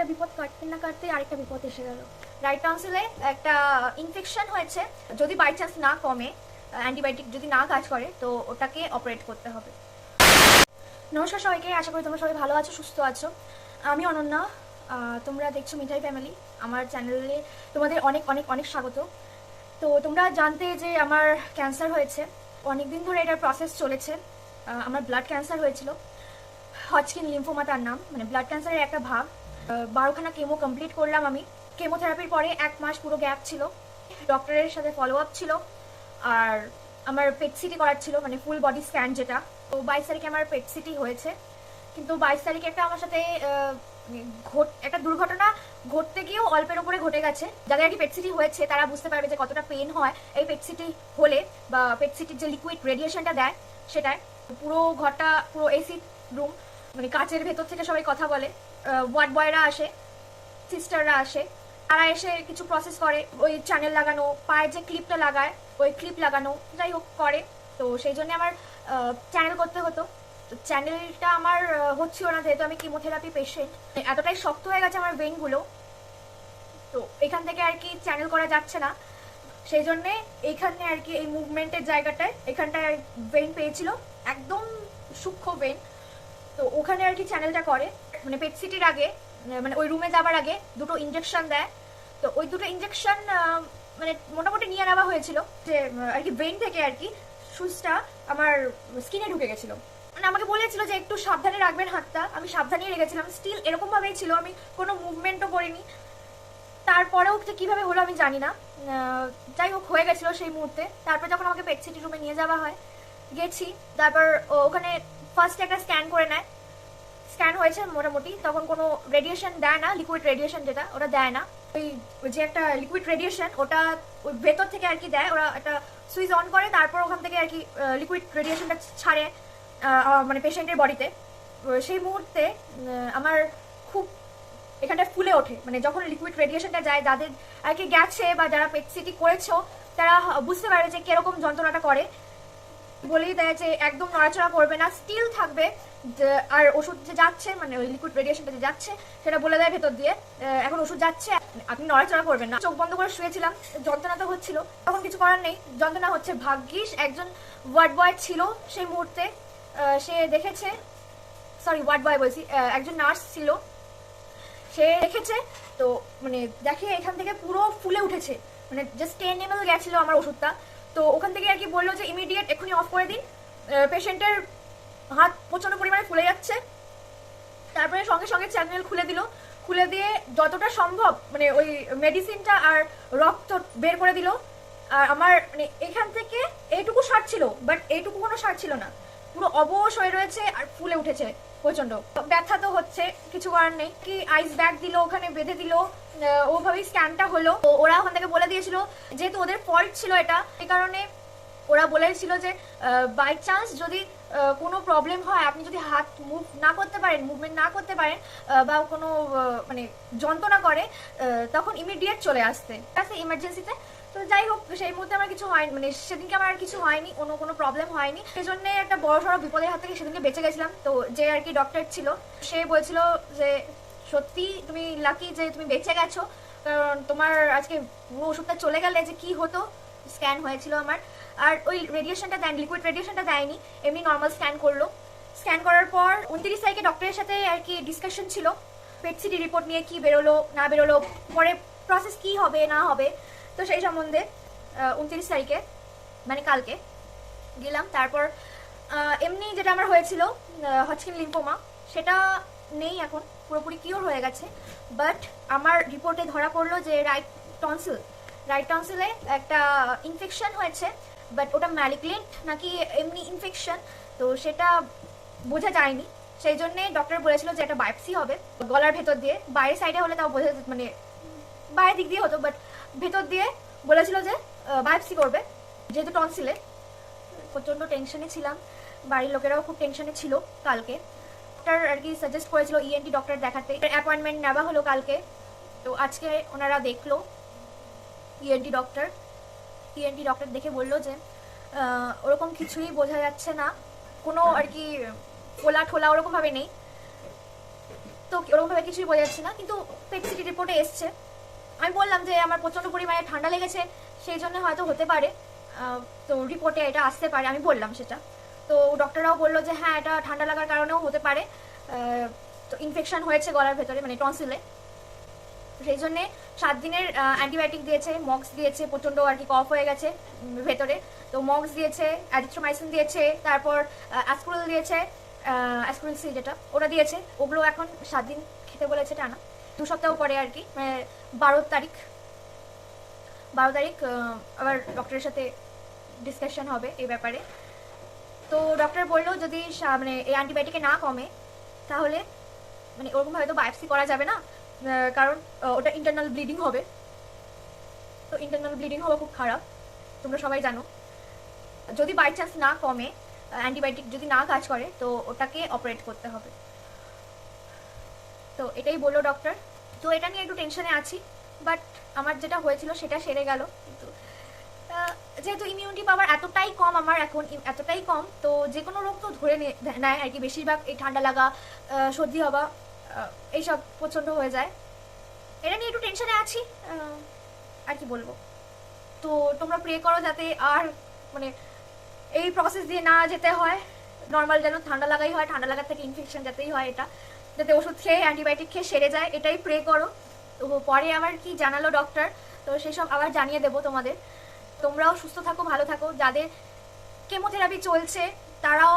একটা বিপদ কাটতে না কাটতে আরেকটা বিপদ এসে গেল। রাইট টনসিলে একটা ইনফেকশন হয়েছে, যদি বাই চান্স না কমে অ্যান্টিবায়োটিক যদি না কাজ করে, তো ওটাকে অপারেট করতে হবে। নমস্কার সবাইকে, আশা করি তোমরা সবাই ভালো আছো, সুস্থ আছো। আমি অনন্যা তোমরা দেখছ মিঠাই ফ্যামিলি আমার চ্যানেলে তোমাদের অনেক অনেক অনেক স্বাগত। তো তোমরা জানতে যে আমার ক্যান্সার হয়েছে অনেক দিন ধরে এটার প্রসেস চলেছে আমার ব্লাড ক্যান্সার হয়েছিল। হজকিন লিম্ফোমা তার নাম মানে ব্লাড ক্যান্সারের একটা ভাগ। বারোখানা কেমো কমপ্লিট করলাম আমি। কেমোথেরাপির পরে এক মাস পুরো গ্যাপ ছিল। ডক্টরের সাথে ফলো আপ ছিল। আর আমার পেট সিটি করার ছিল মানে ফুল বডি স্ক্যান যেটা। তো বাইশ তারিখে আমার পেট সিটি হয়েছে। কিন্তু বাইশ তারিখে একটা আমার সাথে ঘট, একটা দুর্ঘটনা ঘটতে গিয়েও অল্পের উপরে ঘটে গেছে। যাদের আর কি পেটসিটি হয়েছে, তারা বুঝতে পারবে যে কতটা পেন হয় এই পেটসিটি হলে বা পেট সিটির যে লিকুইড রেডিয়েশনটা দেয় সেটায়। পুরো ঘরটা, পুরো এসি রুম মানে কাচের ভেতর থেকে সবাই কথা বলে। ওয়ার্ড বয়রা আসে সিস্টাররা আসে, তারা এসে কিছু প্রসেস করে। ওই চ্যানেল লাগানো, পায়ে যে ক্লিপটা লাগায়, ওই ক্লিপ লাগানো, যাই হোক, করে। তো সেই জন্য আমার চ্যানেল করতে হতো। চ্যানেলটা আমার হচ্ছিল না, যেহেতু আমি কিমোথেরাপি পেশেন্ট এতটাই শক্ত হয়ে গেছে আমার ভেইনগুলো তো এখান থেকে আর কি চ্যানেল করা যাচ্ছে না। সেই জন্যে এইখানে আর কি এই মুভমেন্টের জায়গাটায়, এখানটায় ভেইন পেয়েছিল। একদম সূক্ষ্ম ভেইন তো ওখানে আর কি চ্যানেলটা করে। মানে পেট সিটির আগে মানে ওই রুমে যাবার আগে দুটো ইঞ্জেকশন দেয়। তো ওই দুটো ইঞ্জেকশন মানে মোটামুটি নিয়ে নেওয়া হয়েছিল যে আর কি ব্রেন থেকে আর কি সুইচটা আমার স্কিনে ঢুকে গেছিল। মানে আমাকে বলেছিল যে, একটু সাবধানে রাখবেন হাতটা। আমি সাবধানে রেখেছিলাম। স্টিল এরকম ভাবেই ছিল, আমি কোনো মুভমেন্টও করিনি। তারপরেও যে কীভাবে হলো আমি জানি না। যাই হোক, হয়ে গেছিল সেই মুহূর্তে। তারপর যখন আমাকে পেট সিটি রুমে নিয়ে যাওয়া হয়, গেছি। তারপর ওখানে ফার্স্ট একটা স্ক্যান করে নেয়। স্ক্যান হয়েছে মোটামুটি, তখন কোনো রেডিয়েশন দেয় না লিকুইড রেডিয়েশন যেটা ওটা দেয় না। ওই যে একটা লিকুইড রেডিয়েশন ওটা ওই ভেতর থেকে আর কি দেয়, ওরা একটা সুইচ অন করে, তারপর ওখান থেকে আর কি লিকুইড রেডিয়েশনটা ছাড়ে মানে পেশেন্টের বডিতে সেই মুহূর্তে আমার খুব এখানটা ফুলে ওঠে। মানে যখন লিকুইড রেডিয়েশনটা যায়, যাদের আর কি গেছে বা যারা পেট সিটি করেছ, তারা বুঝতে পারে যে কীরকম যন্ত্রণাটা করে। বলেই দেয় যে একদম নড়াচড়া করবে না স্টিল থাকবে আর ওষুধ যে যাচ্ছে মানে ওই লিকুইড রেডিয়েশনটা যে যাচ্ছে, সেটা বলে দেয় ভেতর দিয়ে এখন ওষুধ যাচ্ছে, আপনি নড়াচড়া করবেন না। চোখ বন্ধ করে শুয়েছিলাম, যন্ত্রণা তো হচ্ছিল, তখন কিছু করার নেই। যন্ত্রণা হচ্ছে ভাগ্যিস, একজন ওয়ার্ড বয় ছিল সেই মুহূর্তে সে দেখেছে সরি ওয়ার্ড বয় বলছি একজন নার্স ছিল, সে দেখেছে, তো মানে দেখে এখান থেকে পুরো ফুলে উঠেছে মানে জাস্ট টেন এম এল গেছিল আমার ওষুধটা তো ওখান থেকে আর কি বলল যে ইমিডিয়েট এক্ষুনি অফ করে দিন। পেশেন্টের হাত প্রচণ্ড পরিমাণে ফুলে যাচ্ছে। তারপরে সঙ্গে সঙ্গে চ্যানেল খুলে দিল। খুলে দিয়ে যতটা সম্ভব মানে ওই মেডিসিনটা আর রক্ত বের করে দিল। আর আমার মানে এখান থেকে এইটুকু সার ছিল বাট এইটুকু কোনো সার ছিল না। পুরো অবশ হয়ে রয়েছে আর ফুলে উঠেছে। প্রচণ্ড ব্যথা তো হচ্ছে, কিছু করার নেই। কি আইস ব্যাগ দিল, ওখানে বেঁধে দিল ওভাবেই স্ক্যানটা হলো। ওরা ওখান থেকে বলে দিয়েছিল, যেহেতু ওদের ফল্ট ছিল এটা, এই কারণে ওরা বলেছিল যে বাই চান্স যদি কোনো প্রবলেম হয়, আপনি যদি হাত মুভ না করতে পারেন মুভমেন্ট না করতে পারেন বা কোনো মানে যন্ত্রণা করে তখন ইমিডিয়েট চলে আসতে। ইমার্জেন্সিতে তো যাই হোক, সেই মুহূর্তে আমার কিছু হয়নি মানে সেদিনকে আমার কিছু হয়নি, কোনো কোনো প্রবলেম হয়নি। সেই জন্য একটা বড় সড়ো বিপদের হাত থেকে সেদিনকে বেঁচে গেছিলাম। তো যে আর কি ডক্টর ছিল, সে বলছিল যে, সত্যি তুমি লাকি যে তুমি বেঁচে গেছো। কারণ তোমার আজকে পুরো ওষুধটা চলে গেলে যে কি হতো? স্ক্যান হয়েছিল আমার। আর ওই রেডিয়েশনটা দেন লিকুইড রেডিয়েশনটা দেয়নি, এমনি নর্মাল স্ক্যান করল। স্ক্যান করার পর উনত্রিশ তারিখে ডক্টরের সাথে আর কি ডিসকাশন ছিল। পেট সিটি রিপোর্ট নিয়ে কি বেরোলো, না বেরোলো, পরে প্রসেস কি হবে, না হবে। তো সেই সম্বন্ধে উনত্রিশ তারিখে মানে কালকে, গেলাম। তারপর এমনি যেটা আমার হয়েছিল হচকিন লিম্পোমা সেটা নেই এখন, পুরোপুরি কিওর হয়ে গেছে। বাট আমার রিপোর্টে ধরা পড়ল যে রাইট টনসিল রাইট টনসিলে একটা ইনফেকশন হয়েছে বাট ওটা ম্যালিগ্লেন্ট নাকি এমনি ইনফেকশন তো সেটা বোঝা যায়নি। সেই জন্যে ডক্টর বলেছিল যে একটা বায়োপসি হবে, গলার ভেতর দিয়ে। বাইরের সাইডে হলে তাও বোঝা মানে বাইরের দিক দিয়ে হতো বাট ভেতর দিয়ে বলেছিল যে বায়োপসি করবে। যেহেতু টনসিলে প্রচণ্ড টেনশনে ছিলাম। বাড়ির লোকেরাও খুব টেনশনে ছিল কালকে। ডক্টর আর কি সাজেস্ট করেছিল ইএনটি ডক্টর দেখাতে। অ্যাপয়েন্টমেন্ট নেওয়া হলো কালকে। তো আজকে ওনারা দেখল ইএনটি ডক্টর ইএনটি ডক্টর দেখে বলল যে ওরকম কিছুই বোঝা যাচ্ছে না। কোনো আর কি ফোলা ঠোলা ওরকমভাবে নেই। তো ওরকমভাবে কিছুই বোঝা যাচ্ছে না। কিন্তু পেটসিটি রিপোর্টে এসছে। আমি বললাম যে আমার প্রচণ্ড পরিমাণে ঠান্ডা লেগেছে, সেই জন্য হয়তো হতে পারে। তো রিপোর্টে এটা আসতে পারে, আমি বললাম সেটা। তো ডক্টররাও বলল যে হ্যাঁ এটা ঠান্ডা লাগার কারণেও হতে পারে। তো ইনফেকশন হয়েছে গলার ভেতরে মানে টনসিলে সেই জন্যে সাত দিনের অ্যান্টিবায়োটিক দিয়েছে মক্স দিয়েছে, প্রচণ্ড আর কি কফ হয়ে গেছে ভেতরে। তো মক্স দিয়েছে অ্যাজিথ্রোমাইসিন দিয়েছে, তারপর অ্যাসক্রুল দিয়েছে অ্যাসক্রুল সি যেটা, ওটা দিয়েছে। ওগুলো এখন সাত দিন খেতে বলেছে টানা। দু সপ্তাহ পরে আর কি মানে বারো তারিখ। বারো তারিখ আবার ডক্টরের সাথে ডিসকাশন হবে এই ব্যাপারে। তো ডক্টর বলল যদি মানে এই অ্যান্টিবায়োটিকে না কমে, তাহলে মানে ওরকমভাবে তো বায়োপসি করা যাবে না কারণ ওটা ইন্টারনাল ব্লিডিং হবে। তো ইন্টারনাল ব্লিডিং হওয়া খুব খারাপ, তোমরা সবাই জানো। যদি বাই চান্স না কমে অ্যান্টিবায়োটিক যদি না কাজ করে, তো ওটাকে অপারেট করতে হবে। তো এটাই বলল ডক্টর তো এটা নিয়ে একটু টেনশনে আছি বাট আমার যেটা হয়েছিল সেটা সেরে গেল। কিন্তু যেহেতু ইমিউনিটি পাওয়ার এতটাই কম আমার এখন এতটাই কম, তো যে কোনো রোগ তো ধরে নেয় আর কি। বেশিরভাগ এই ঠান্ডা লাগা সর্দি হওয়া এইসব প্রচণ্ড হয়ে যায়। এটা নিয়ে একটু টেনশনে আছি আর কি বলব। তো তোমরা প্রে করো যাতে আর মানে এই প্রসেস দিয়ে না যেতে হয়। নর্মাল যেন ঠান্ডা লাগাই হয়, ঠান্ডা লাগার থেকে ইনফেকশন যাতেই হয় এটা। যাতে ওষুধ খেয়ে অ্যান্টিবায়োটিক খেয়ে সেরে যায়, এটাই প্রে করো। তো পরে আবার কি জানালো ডক্টর তো সেসব আবার জানিয়ে দেবো তোমাদের। তোমরাও সুস্থ থাকো, ভালো থাকো। যাদের কেমোথেরাপি চলছে, তারাও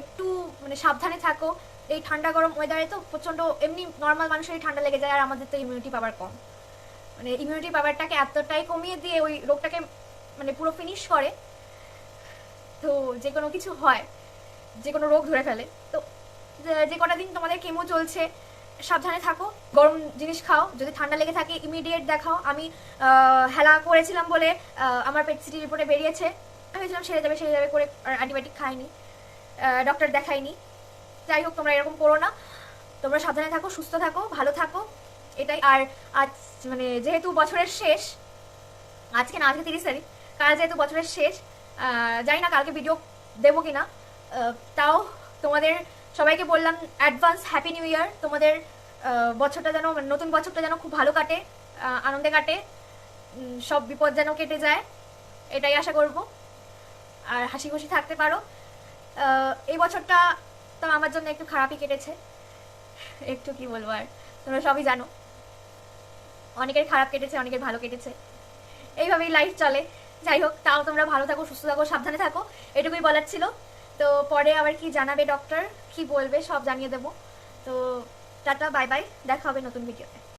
একটু মানে সাবধানে থাকো। এই ঠান্ডা গরম ওয়েদারে তো প্রচণ্ড, এমনি নর্মাল মানুষেরই ঠান্ডা লেগে যায়, আর আমাদের তো ইমিউনিটি পাওয়ার কম। মানে ইমিউনিটি পাওয়ারটাকে এতটাই কমিয়ে দিয়ে ওই রোগটাকে মানে পুরো ফিনিশ করে। তো যে কোনো কিছু হয় যে কোনো রোগ ধরে ফেলে। তো যে- কটা দিন তোমাদের কেমো চলছে, সাবধানে থাকো। গরম জিনিস খাও, যদি ঠান্ডা লেগে থাকে ইমিডিয়েট দেখাও। আমি হেলা করেছিলাম বলে আমার পেট সিটি রিপোর্টে বেরিয়েছে। আমি ভেবেছিলাম সেরে যাবে সেরে যাবে করে অ্যান্টিবায়োটিক খাইনি। ডক্টর দেখাইনি। যাই হোক, তোমরা এরকম করো না। তোমরা সাবধানে থাকো, সুস্থ থাকো, ভালো থাকো। এটাই, আর আজ মানে যেহেতু বছরের শেষ, আজকে না, আজকে তিরিশ তারিখ, কাল যেহেতু বছরের শেষ জানি না কালকে ভিডিও দেবো কিনা। তাও তোমাদের সবাইকে বললাম অ্যাডভান্স হ্যাপি নিউ ইয়ার তোমাদের বছরটা যেন মানে নতুন বছরটা যেন খুব ভালো কাটে আনন্দে কাটে। সব বিপদ যেন কেটে যায়, এটাই আশা করব। আর হাসি খুশি থাকতে পারো। এই বছরটা তো আমার জন্য একটু খারাপই কেটেছে। একটু কি বলব আর? তোমরা সবই জানো। অনেকের খারাপ কেটেছে, অনেকের ভালো কেটেছে। এইভাবেই লাইফ চলে। যাই হোক, তাও তোমরা ভালো থাকো, সুস্থ থাকো, সাবধানে থাকো। এটুকুই বলার ছিল। তো পরে আবার কি জানাবে ডক্টর কি বলবে সব জানিয়ে দেবো। তো টাটা বাই বাই দেখা হবে নতুন ভিডিওতে